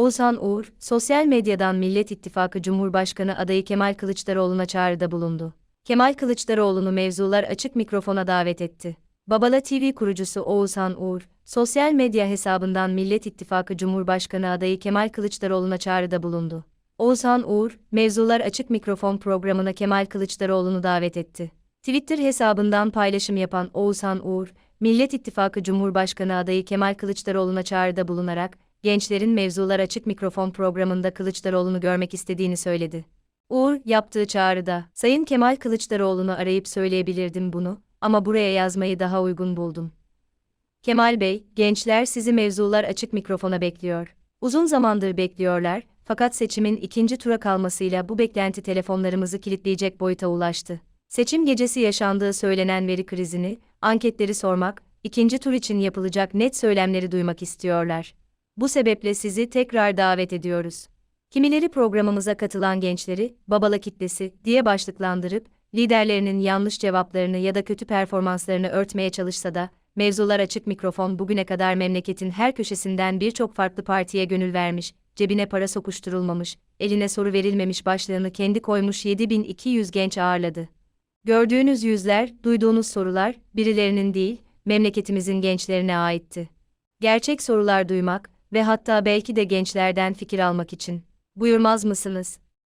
Oğuzhan Uğur, sosyal medyadan Millet İttifakı Cumhurbaşkanı adayı Kemal Kılıçdaroğlu'na çağrıda bulundu. Kemal Kılıçdaroğlu'nu mevzular açık mikrofona davet etti. Babala TV kurucusu Oğuzhan Uğur, sosyal medya hesabından Millet İttifakı Cumhurbaşkanı adayı Kemal Kılıçdaroğlu'na çağrıda bulundu. Oğuzhan Uğur, Mevzular Açık Mikrofon programına Kemal Kılıçdaroğlu'nu davet etti. Twitter hesabından paylaşım yapan Oğuzhan Uğur, Millet İttifakı Cumhurbaşkanı adayı Kemal Kılıçdaroğlu'na çağrıda bulunarak, gençlerin Mevzular Açık Mikrofon programında Kılıçdaroğlu'nu görmek istediğini söyledi. Uğur, yaptığı çağrıda, Sayın Kemal Kılıçdaroğlu'nu arayıp söyleyebilirdim bunu, ama buraya yazmayı daha uygun buldum. Kemal Bey, gençler sizi mevzular açık mikrofona bekliyor. Uzun zamandır bekliyorlar, fakat seçimin ikinci tura kalmasıyla bu beklenti telefonlarımızı kilitleyecek boyuta ulaştı. Seçim gecesi yaşandığı söylenen veri krizini, anketleri sormak, ikinci tur için yapılacak net söylemleri duymak istiyorlar. Bu sebeple sizi tekrar davet ediyoruz. Kimileri programımıza katılan gençleri, babala kitlesi diye başlıklandırıp, liderlerinin yanlış cevaplarını ya da kötü performanslarını örtmeye çalışsa da, mevzular açık mikrofon bugüne kadar memleketin her köşesinden birçok farklı partiye gönül vermiş, cebine para sokuşturulmamış, eline soru verilmemiş başlığını kendi koymuş 7200 genç ağırladı. Gördüğünüz yüzler, duyduğunuz sorular, birilerinin değil, memleketimizin gençlerine aitti. Gerçek sorular duymak ve hatta belki de gençlerden fikir almak için. Buyurmaz mısınız?